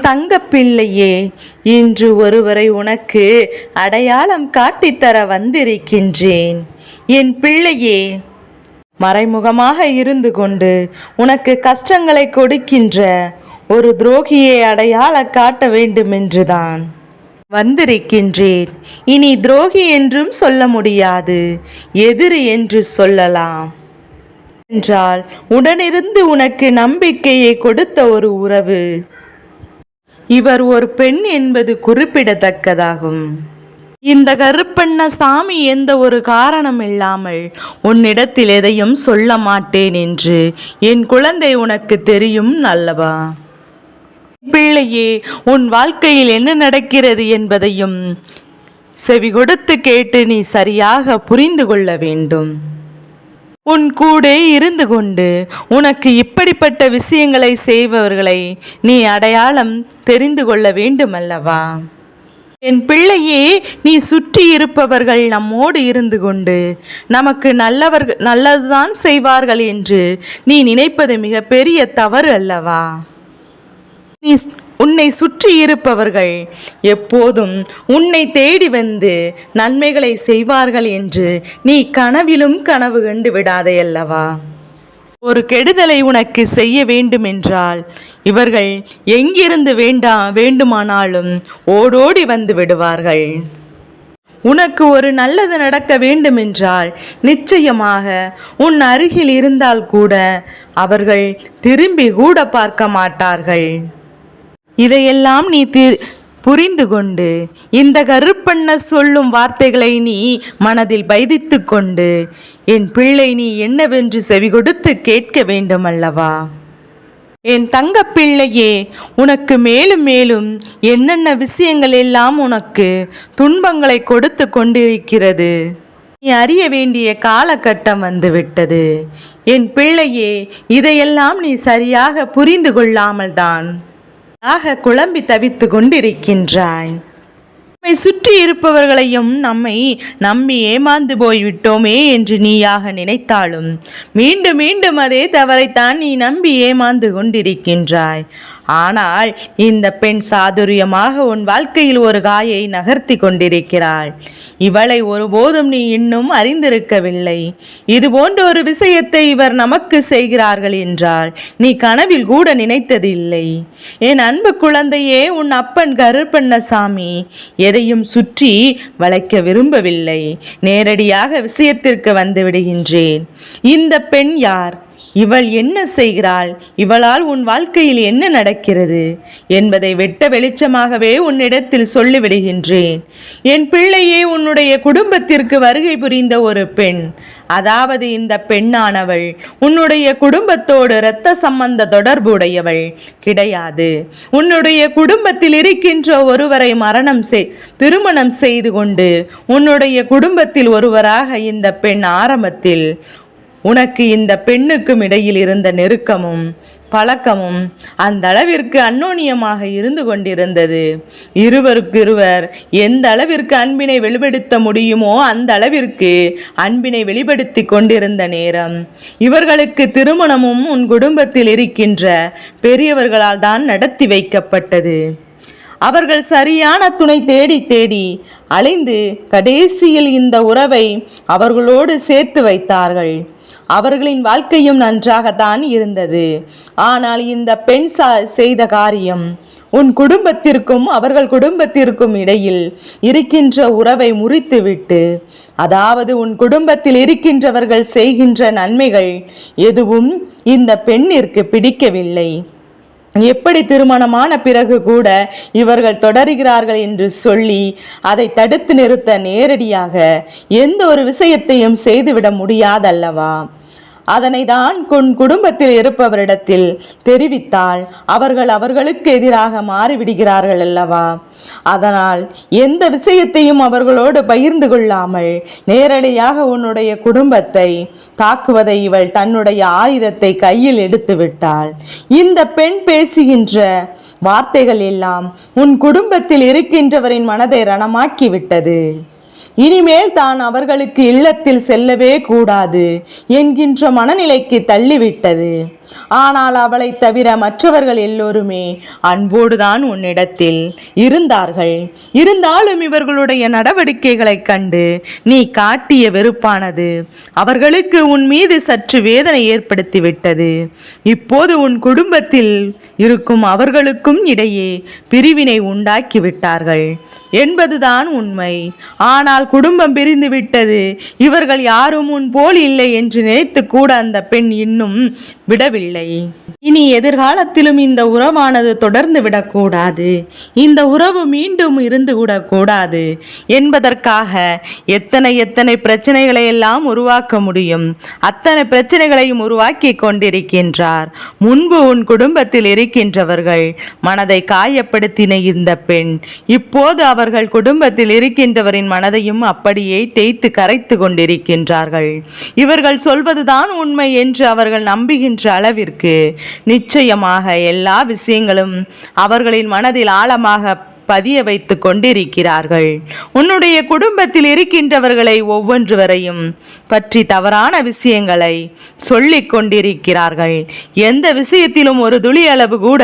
தங்கப்பிள்ளையே இன்று ஒருவரை உனக்கு அடையாளம் காட்டித்தர வந்திருக்கின்றேன். என் பிள்ளையே மறைமுகமாக இருந்து கொண்டு உனக்கு கஷ்டங்களை கொடுக்கின்ற ஒரு துரோகியை அடையாள காட்ட வேண்டுமென்றுதான் வந்திருக்கின்றேன். இனி துரோகி என்றும் சொல்ல முடியாது எதிரி என்று சொல்லலாம். என்றால் உடனிருந்து உனக்கு நம்பிக்கையை கொடுத்த ஒரு உறவு இவர் ஒரு பெண் என்பது குறிப்பிடத்தக்கதாகும். இந்த கருப்பண்ண சாமி எந்த ஒரு காரணம் இல்லாமல் உன்னிடத்தில் எதையும் சொல்ல மாட்டேன் என்று என் குழந்தை உனக்கு தெரியும் அல்லவா? பிள்ளையே உன் வாழ்க்கையில் என்ன நடக்கிறது என்பதையும் செவி கொடுத்து கேட்டு நீ சரியாக புரிந்து கொள்ள வேண்டும். உன் கூட இருந்து கொண்டு உனக்கு இப்படிப்பட்ட விஷயங்களை செய்பவர்களை நீ அடையாளம் தெரிந்து கொள்ள வேண்டுமல்லவா? என் பிள்ளையே நீ சுற்றி இருப்பவர்கள் நம்மோடு இருந்து கொண்டு நமக்கு நல்லவர்கள் நல்லதுதான் செய்வார்கள் என்று நீ நினைப்பது மிகப்பெரிய தவறு அல்லவா? நீ உன்னை சுற்றி இருப்பவர்கள் எப்போதும் உன்னை தேடி வந்து நன்மைகளை செய்வார்கள் என்று நீ கனவிலும் கனவு கண்டு விடாதே அல்லவா? ஒரு கெடுதலை உனக்கு செய்ய வேண்டுமென்றால் இவர்கள் எங்கிருந்து வேண்டா வேண்டுமானாலும் ஓடோடி வந்து விடுவார்கள். உனக்கு ஒரு நல்லது நடக்க வேண்டுமென்றால் நிச்சயமாக உன் அருகில் இருந்தால் கூட அவர்கள் திரும்பி கூட பார்க்க மாட்டார்கள். இதையெல்லாம் நீ தி புரிந்து கொண்டு இந்த கருப்பண்ண சொல்லும் வார்த்தைகளை நீ மனதில் வைதித்து கொண்டு என் பிள்ளை நீ என்னவென்று செவி கொடுத்து கேட்க வேண்டும் அல்லவா என் தங்க பிள்ளையே உனக்கு மேலும் மேலும் என்னென்ன விஷயங்கள் எல்லாம் உனக்கு துன்பங்களை கொடுத்து கொண்டிருக்கிறது? நீ அறிய வேண்டிய காலகட்டம் வந்துவிட்டது. என் பிள்ளையே இதையெல்லாம் நீ சரியாக புரிந்து கொள்ளாமல் தான் ஆக குழம்பி தவித்து கொண்டிருக்கின்றாய். நம்மை சுற்றி இருப்பவர்களையும் நம்மை நம்பி ஏமாந்து போய்விட்டோமே என்று நீயாக நினைத்தாலும் மீண்டும் மீண்டும் அதே தவறைத்தான் நீ நம்பி ஏமாந்து கொண்டிருக்கின்றாய். ஆனால் இந்த பெண் சாதுரியமாக உன் வாழ்க்கையில் ஒரு காயை நகர்த்தி கொண்டிருக்கிறாள். இவளை ஒருபோதும் நீ இன்னும் அறிந்திருக்கவில்லை. இது போன்ற ஒரு விஷயத்தை இவர் நமக்கு செய்கிறார்கள் என்றால் நீ கனவில் கூட நினைத்ததில்லை. என் அன்பு குழந்தையே உன் அப்பன் கருப்பண்ணசாமி எதையும் சுற்றி வளைக்க விரும்பவில்லை. நேரடியாக விஷயத்திற்கு வந்து விடுகின்றேன். இந்த பெண் யார்? இவள் என்ன செய்கிறாள்? இவளால் உன் வாழ்க்கையில் என்ன நடக்கிறது? என்பதை வெட்ட வெளிச்சமாகவே உன்னிடத்தில் சொல்லிவிடுகின்றேன். என் பிள்ளையே உன்னுடைய குடும்பத்திற்கு வருகை புரிந்த ஒரு பெண். அதாவது இந்த பெண்ணானவள் உன்னுடைய குடும்பத்தோடு இரத்த சம்பந்த தொடர்புடையவள். கிடையாது. உன்னுடைய குடும்பத்தில் இருக்கின்ற ஒருவரை மரணம் செய் திருமணம் செய்து கொண்டு உன்னுடைய குடும்பத்தில் ஒருவராக இந்த பெண் ஆரம்பத்தில் உனக்கு இந்த பெண்ணுக்கும் இடையில் இருந்த நெருக்கமும் பழக்கமும் அந்த அளவிற்கு அந்யோன்யமாக இருந்து கொண்டிருந்தது. இருவருக்கிருவர் எந்த அளவிற்கு அன்பினை வெளிப்படுத்த முடியுமோ அந்த அளவிற்கு அன்பினை வெளிப்படுத்தி கொண்டிருந்த நேரம். இவர்களுக்கு திருமணமும் உன் குடும்பத்தில் இருக்கின்ற பெரியவர்களால் தான் நடத்தி வைக்கப்பட்டது. அவர்கள் சரியான துணை தேடி தேடி அலைந்து கடைசியில் இந்த உறவை அவர்களோடு சேர்த்து வைத்தார்கள். அவர்களின் வாழ்க்கையும் நன்றாகத்தான் இருந்தது. ஆனால் இந்த பெண் சா செய்த காரியம் உன் குடும்பத்திற்கும் அவர்கள் குடும்பத்திற்கும் இடையில் இருக்கின்ற உறவை முறித்துவிட்டு அதாவது உன் குடும்பத்தில் இருக்கின்றவர்கள் செய்கின்ற நன்மைகள் எதுவும் இந்த பெண்ணிற்கு பிடிக்கவில்லை. எப்படி திருமணமான பிறகு கூட இவர்கள் தொடர்கிறார்கள் என்று சொல்லி அதை தடுத்து நிறுத்த நேரடியாக எந்த ஒரு விஷயத்தையும் செய்துவிட முடியாதல்லவா? அதனை தான் உன் குடும்பத்தில் இருப்பவரிடத்தில் தெரிவித்தால் அவர்கள் அவர்களுக்கு எதிராக மாறிவிடுகிறார்கள் அல்லவா? அதனால் எந்த விஷயத்தையும் அவர்களோடு பகிர்ந்து கொள்ளாமல் நேரடியாக உன்னுடைய குடும்பத்தை தாக்குவதை இவள் தன்னுடைய ஆயுதத்தை கையில் எடுத்து விட்டாள். இந்த பெண் பேசுகின்ற வார்த்தைகள் எல்லாம் உன் குடும்பத்தில் இருக்கின்றவரின் மனதை ரணமாக்கிவிட்டது இனிமேல் தான் அவர்களுக்கு இல்லத்தில் செல்லவே கூடாது என்கின்ற மனநிலைக்கு தள்ளிவிட்டது. ஆனால் அவளை தவிர மற்றவர்கள் எல்லோருமே அன்போடுதான் உன்னிடத்தில் இருந்தார்கள். இருந்தாலும் இவர்களுடைய நடவடிக்கைகளைக் கண்டு நீ காட்டிய வெறுப்பானது அவர்களுக்கு உன் மீது சற்று வேதனை ஏற்படுத்திவிட்டது. இப்போது உன் குடும்பத்தில் இருக்கும் அவர்களுக்கும் இடையே பிரிவினை உண்டாக்கி விட்டார்கள் என்பதுதான் உண்மை. ஆனால் குடும்பம் பிரிந்து விட்டது இவர்கள் யாரும் உன் போல் இல்லை என்று நினைத்து கூட அந்த பெண் இன்னும் விடவில்லை. இனி எதிர்காலத்திலும் இந்த உறவானது தொடர்ந்து விடக்கூடாது. இந்த உறவு மீண்டும் இருந்து விடக்கூடாது என்பதற்காக எத்தனை எத்தனை பிரச்சனைகளை எல்லாம் உருவாக்க முடியும். அத்தனை பிரச்சனைகளையும் உருவாக்கி கொண்டிருக்கின்றார். முன்பு உன் குடும்பத்தில் இருக்கின்றவர்கள் மனதை காயப்படுத்தின இந்த பெண் இப்போது அவர்கள் குடும்பத்தில் இருக்கின்றவரின் மனதையும் அப்படியே தேய்த்து கரைத்து கொண்டிருக்கின்றார்கள். இவர்கள் சொல்வதுதான் உண்மை என்று அவர்கள் நம்புகின்ற அளவிற்கு நிச்சயமாக எல்லா விஷயங்களும் அவர்களின் மனதில் ஆழமாக பதிய வைத்து கொண்டிருக்கிறார்கள். உன்னுடைய குடும்பத்தில் இருக்கின்றவர்களை ஒவ்வொன்று வரையும் பற்றி தவறான விஷயங்களை சொல்லிக் கொண்டிருக்கிறார்கள். எந்த விஷயத்திலும் ஒரு துளி அளவு கூட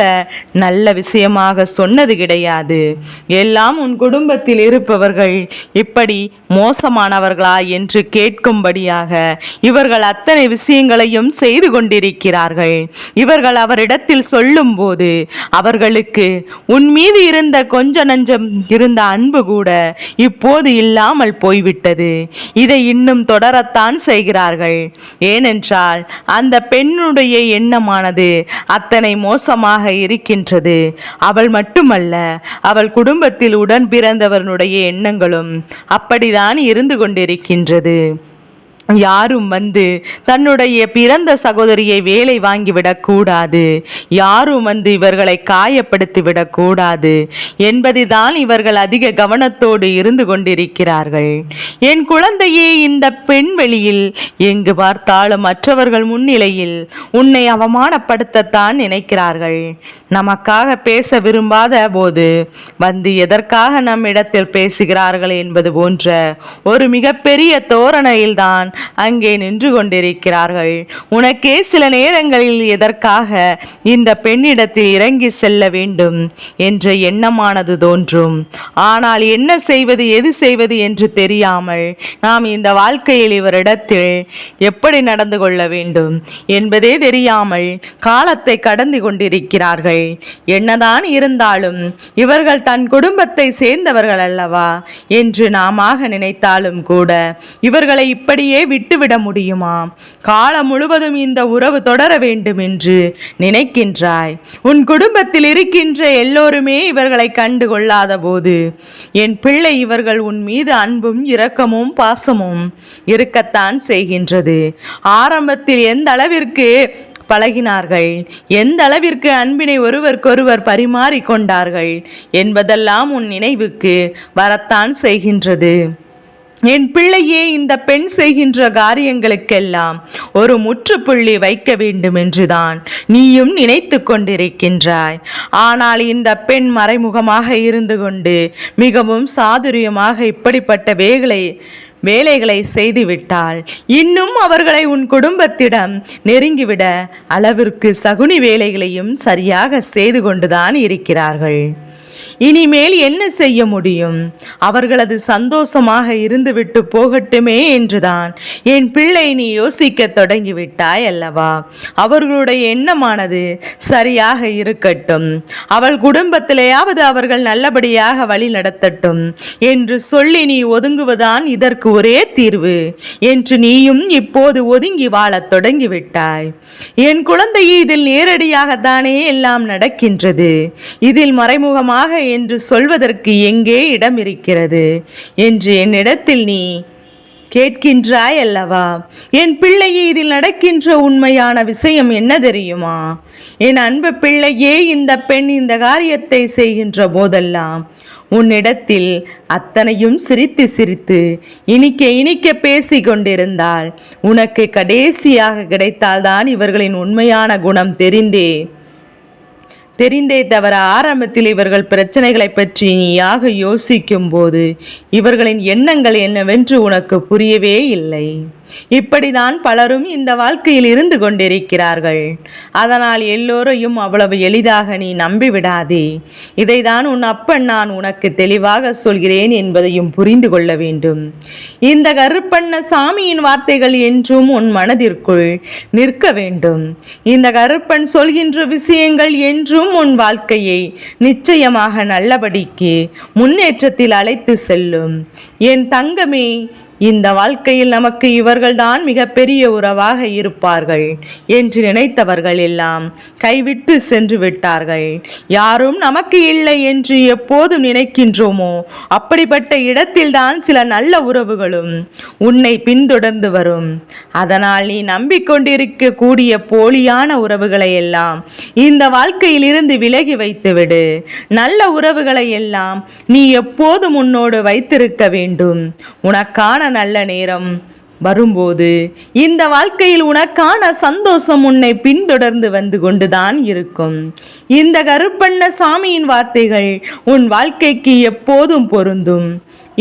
நல்ல விஷயமாக சொன்னது கிடையாது. எல்லாம் உன் குடும்பத்தில் இருப்பவர்கள் இப்படி மோசமானவர்களா என்று கேட்கும்படியாக இவர்கள் அத்தனை விஷயங்களையும் செய்து கொண்டிருக்கிறார்கள். இவர்கள் அவரிடத்தில் சொல்லும்போது அவர்களுக்கு உன் மீது இருந்த கொஞ்ச நஞ்சம் இருந்த அன்பு கூட இப்போது இல்லாமல் போய்விட்டது. இதை இன்னும் தொடரத்தான் செய்கிறார்கள். ஏனென்றால் அந்த பெண்ணுடைய எண்ணமானது அத்தனை மோசமாக இருக்கின்றது. அவள் மட்டுமல்ல அவள் குடும்பத்தில் உடன் பிறந்தவனுடைய எண்ணங்களும் அப்படிதான் இருந்து கொண்டிருக்கின்றது. யாரும் வந்து தன்னுடைய பிறந்த சகோதரியை வேலை வாங்கிவிடக்கூடாது யாரும் வந்து இவர்களை காயப்படுத்தி விடக்கூடாது. என்பதுதான் இவர்கள் அதிக கவனத்தோடு இருந்து கொண்டிருக்கிறார்கள். என் குழந்தையே இந்த பெண் வெளியில் எங்கு பார்த்தாலும் மற்றவர்கள் முன்னிலையில் உன்னை அவமானப்படுத்தத்தான் நினைக்கிறார்கள். நமக்காக பேச விரும்பாத போது வந்து எதற்காக நம்மிடத்தில் பேசுகிறார்கள் என்பது போன்ற ஒரு மிகப்பெரிய தோரணையில்தான் அங்கே நின்று கொண்டிருக்கிறார்கள். உனக்கே சில நேரங்களில் எதற்காக இந்த பெண்ணிடத்தில் இறங்கி செல்ல வேண்டும் என்ற எண்ணமானது தோன்றும். ஆனால் என்ன செய்வது எது செய்வது என்று தெரியாமல் நாம் இந்த வாழ்க்கையில் இவரிடத்தில் எப்படி நடந்து கொள்ள வேண்டும் என்பதே தெரியாமல் காலத்தை கடந்து கொண்டிருக்கிறார்கள். என்னதான் இருந்தாலும் இவர்கள் தன் குடும்பத்தை சேர்ந்தவர்கள் அல்லவா என்று நாம நினைத்தாலும் கூட இவர்களை இப்படியே விட்டுவிட முடியுமா? காலம் முழுவதும் இந்த உறவு தொடர வேண்டும் என்று நினைக்கின்றாய். உன் குடும்பத்தில் இருக்கின்ற எல்லோருமே இவர்களை கண்டு கொள்ளாத போது என் பிள்ளை இவர்கள் உன் மீது அன்பும் இரக்கமும் பாசமும் இருக்கத்தான் செய்கின்றது. ஆரம்பத்தில் எந்த அளவிற்கு பழகினார்கள்? எந்த அளவிற்கு அன்பினை ஒருவருக்கொருவர் பரிமாறிக்கொண்டார்கள் என்பதெல்லாம் உன் நினைவுக்கு வரத்தான் செய்கின்றது. என் பிள்ளையே இந்த பெண் செய்கின்ற காரியங்களுக்கெல்லாம் ஒரு முற்றுப்புள்ளி வைக்க வேண்டும் என்றுதான் நீயும் நினைத்து கொண்டிருக்கின்றாய். ஆனால் இந்த பெண் மறைமுகமாக இருந்து கொண்டு மிகவும் சாதுரியமாக இப்படிப்பட்ட வேகளை வேலைகளை செய்துவிட்டால் இன்னும் அவர்களை உன் குடும்பத்திடம் நெருங்கிவிட அளவிற்கு சகுனி வேலைகளையும் சரியாக செய்து கொண்டுதான் இருக்கிறார்கள். இனிமேல் என்ன செய்ய முடியும்? அவர்களது சந்தோஷமாக இருந்துவிட்டு போகட்டுமே என்றுதான். என் பிள்ளை நீ யோசிக்க தொடங்கிவிட்டாய் அல்லவா? அவர்களுடைய எண்ணமானது சரியாக இருக்கட்டும். அவள் குடும்பத்திலேயாவது அவர்கள் நல்லபடியாக வழி நடத்தட்டும் என்று சொல்லி நீ ஒதுங்குவதான் இதற்கு ஒரே தீர்வு என்று நீயும் இப்போது ஒதுங்கி வாழத் தொடங்கிவிட்டாய். என் குழந்தை இதில் நேரடியாகத்தானே எல்லாம் நடக்கின்றது. இதில் மறைமுகமாக ஆக என்று சொல்வதற்கு எங்கே இடம் இருக்கிறது என்று என்னிடத்தில் நீ கேட்கின்றாய் அல்லவா என் பிள்ளையே இதில் நடக்கின்ற உண்மையான விஷயம் என்ன தெரியுமா? என் அன்பு பிள்ளையே இந்த பெண் இந்த காரியத்தை செய்கின்ற போதெல்லாம் உன்னிடத்தில் அத்தனையும் சிரித்து சிரித்து இனிக்க இனிக்க பேசி கொண்டிருந்தாள். உனக்கு கடைசியாக கிடைத்தால்தான் இவர்களின் உண்மையான குணம் தெரிந்தே தெரிந்தே தவிர ஆரம்பத்தில் இவர்கள் பிரச்சனைகளை பற்றி நீயாக யோசிக்கும் போது இவர்களின் எண்ணங்கள் என்னவென்று உனக்கு புரியவே இல்லை. இப்படிதான் பலரும் இந்த வாழ்க்கையில் இருந்து கொண்டிருக்கிறார்கள். அதனால் எல்லோரையும் அவ்வளவு எளிதாக நீ நம்பிவிடாதே. இதைதான் உன் அப்பன் நான் உனக்கு தெளிவாக சொல்கிறேன் என்பதையும் புரிந்து கொள்ள வேண்டும். இந்த கருப்பண்ண சாமியின் வார்த்தைகள் என்றும் உன் மனதிற்குள் நிற்க வேண்டும். இந்த கருப்பன் சொல்கின்ற விஷயங்கள் என்றும் உன் வாழ்க்கையை நிச்சயமாக நல்லபடிக்கு முன்னேற்றத்தில் அழைத்து செல்லும். என் தங்கமே இந்த வாழ்க்கையில் நமக்கு இவர்கள்தான் மிகப்பெரிய உறவாக இருப்பார்கள் என்று நினைத்தவர்கள் எல்லாம் கைவிட்டு சென்று விட்டார்கள். யாரும் நமக்கு இல்லை என்று எப்போதும் நினைக்கின்றோமோ அப்படிப்பட்ட இடத்தில்தான் சில நல்ல உறவுகளும் உன்னை பின்தொடர்ந்து வரும். அதனால் நீ நம்பிக்கொண்டிருக்க கூடிய போலியான உறவுகளை எல்லாம் இந்த வாழ்க்கையில் இருந்து விலகி வைத்துவிடு. நல்ல உறவுகளை எல்லாம் நீ எப்போதும் உன்னோடு வைத்திருக்க வேண்டும். உனக்கான நல்ல நேரம் வரும்போது இந்த வாழ்க்கையில் உனக்கான சந்தோஷம் உன்னை பின்தொடர்ந்து வந்து கொண்டுதான் இருக்கும். இந்த கருப்பண்ண சாமியின் வார்த்தைகள் உன் வாழ்க்கைக்கு எப்போதும் பொருந்தும்.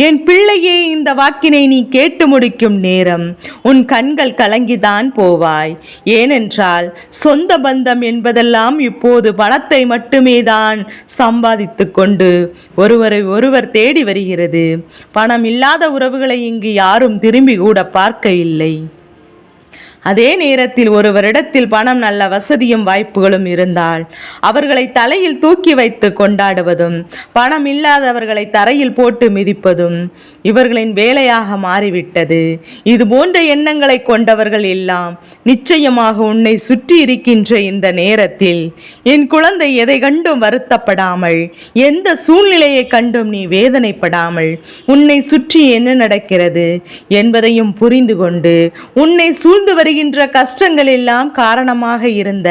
என் பிள்ளையே இந்த வாக்கினை நீ கேட்டு முடிக்கும் நேரம் உன் கண்கள் கலங்கிதான் போவாய். ஏனென்றால் சொந்த பந்தம் என்பதெல்லாம் இப்போது பணத்தை மட்டுமே தான் சம்பாதித்து கொண்டு ஒருவரை ஒருவர் தேடி வருகிறது. பணம் இல்லாத உறவுகளை இங்கு யாரும் திரும்பி கூட பார்க்க இல்லை அதே நேரத்தில் ஒருவரிடத்தில் பணம் நல்ல வசதியும் வாய்ப்புகளும் இருந்தால் அவர்களை தலையில் தூக்கி வைத்து கொண்டாடுவதும் பணம் இல்லாதவர்களை தரையில் போட்டு மிதிப்பதும் இவர்களின் வேலையாக மாறிவிட்டது. இது போன்ற எண்ணங்களை கொண்டவர்கள் எல்லாம் நிச்சயமாக உன்னை சுற்றி இருக்கின்ற இந்த நேரத்தில் என் குழந்தை எதை கண்டும் வருத்தப்படாமல் எந்த சூழ்நிலையை கண்டும் நீ வேதனைப்படாமல் உன்னை சுற்றி என்ன நடக்கிறது என்பதையும் புரிந்து கொண்டு உன்னை சூழ்ந்து வருகின்ற கஷ்டங்கள் எல்லாம் காரணமாக இருந்த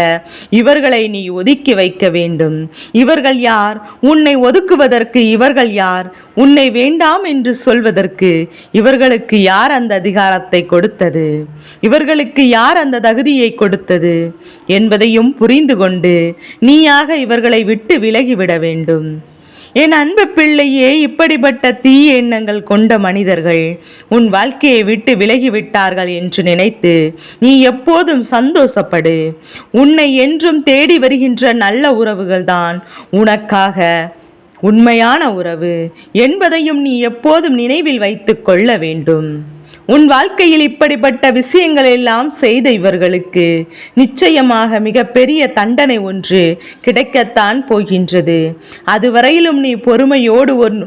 இவர்களை நீ ஒதுக்கி வைக்க வேண்டும். இவர்கள் யார்? உன்னை ஒதுக்குவதற்கு இவர்கள் யார்? உன்னை வேண்டாம் என்று சொல்வதற்கு இவர்களுக்கு யார் அந்த அதிகாரத்தை கொடுத்தது? இவர்களுக்கு யார் அந்த தகுதியை கொடுத்தது? என்பதையும் புரிந்து கொண்டு நீயாக இவர்களை விட்டு விலகிவிட வேண்டும். என் அன்பு பிள்ளையே இப்படிப்பட்ட தீய எண்ணங்கள் கொண்ட மனிதர்கள் உன் வாழ்க்கையை விட்டு விலகிவிட்டார்கள் என்று நினைத்து நீ எப்போதும் சந்தோஷப்படு. உன்னை என்றும் தேடி வருகின்ற நல்ல உறவுகள்தான் உனக்காக உண்மையான உறவு என்பதையும் நீ எப்போதும் நினைவில் வைத்து கொள்ள வேண்டும். உன் வாழ்க்கையில் இப்படிப்பட்ட விஷயங்கள் எல்லாம் செய்த இவர்களுக்கு நிச்சயமாக மிகப்பெரிய தண்டனை ஒன்று கிடைக்கத்தான் போகின்றது. அதுவரையிலும் நீ பொறுமையோடு ஒன்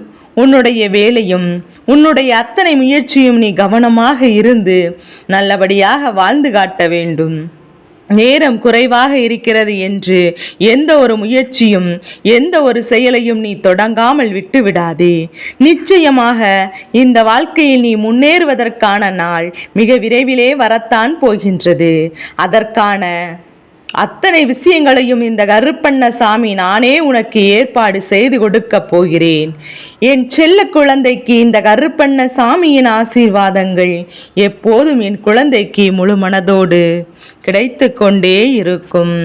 உன்னுடைய வேலையும் உன்னுடைய அத்தனை முயற்சியும் நீ கவனமாக இருந்து நல்லபடியாக வாழ்ந்து காட்ட வேண்டும். நேரம் குறைவாக இருக்கிறது என்று எந்த ஒரு முயற்சியும் எந்த ஒரு செயலையும் நீ தொடங்காமல் விட்டு விடாதே நிச்சயமாக இந்த வாழ்க்கையில் நீ முன்னேறுவதற்கான நாள் மிக விரைவிலே வரத்தான் போகின்றது. அதற்கான அத்தனை விஷயங்களையும் இந்த கருப்பண்ண சாமி நானே உனக்கு ஏற்பாடு செய்து கொடுக்கப் போகிறேன். என் செல்ல குழந்தைக்கு இந்த கருப்பண்ண சாமியின் ஆசீர்வாதங்கள் எப்போதும் என் குழந்தைக்கு முழு மனதோடு கிடைத்து கொண்டே இருக்கும்.